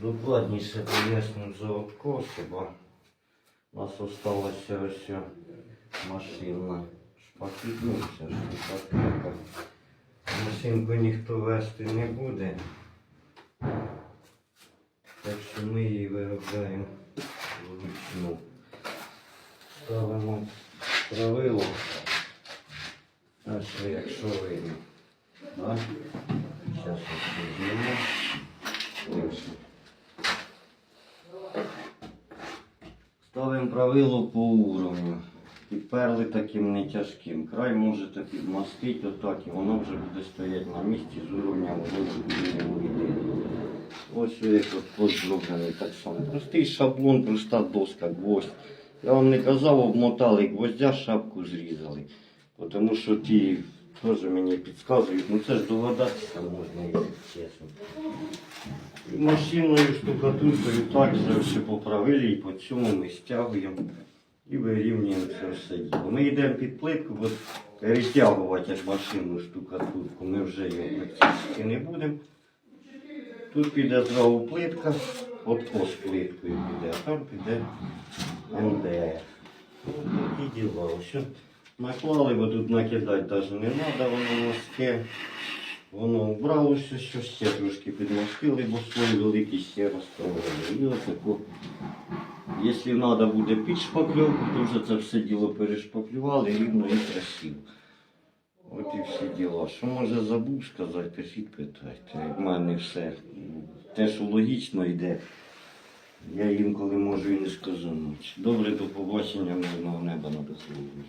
Докладніше поясню за откоси, бо у нас осталася ось машина ну, ця. Машинку ніхто вести не буде. Так що ми її виробляємо вручну. Ставимо правило. Ось якщо. Так? Зараз візьмемо. Ось. Ставимо правило по уровню. І перли таким не тяжким. Край можете підмастити отак, і воно вже буде стояти на місці з уровня воно вийде. Ось як от зроблений так само. Простий шаблон, проста доска, гвоздь. Я вам не казав, обмотали гвоздя, шапку зрізали. Тому що ті теж мені підказують, ну це ж догадатися можна, чесно. І машинною штукатуркою так же все поправили і по цьому ми стягуємо і вирівнюємо це все діло. Ми йдемо під плитку, бо перетягувати аж машинну штукатурку ми вже її практично не будемо. Тут піде зразу плитка, откос плиткою піде, а там піде МДФ. Такі діла. Наклали, бо тут накидати навіть не треба, воно морське. Воно вбралося, що ще трошки підмастили, бо слой великий ще розставили. І отако. Якщо треба буде під шпакльовку, то вже це все діло перешпаклювали рівно і красиво. От і всі діла. Що може забув сказати, пишіть питайте. В мене все. Те, що логічно йде. Я інколи можу і не сказати. Добре, до побачення, мирного неба над головою.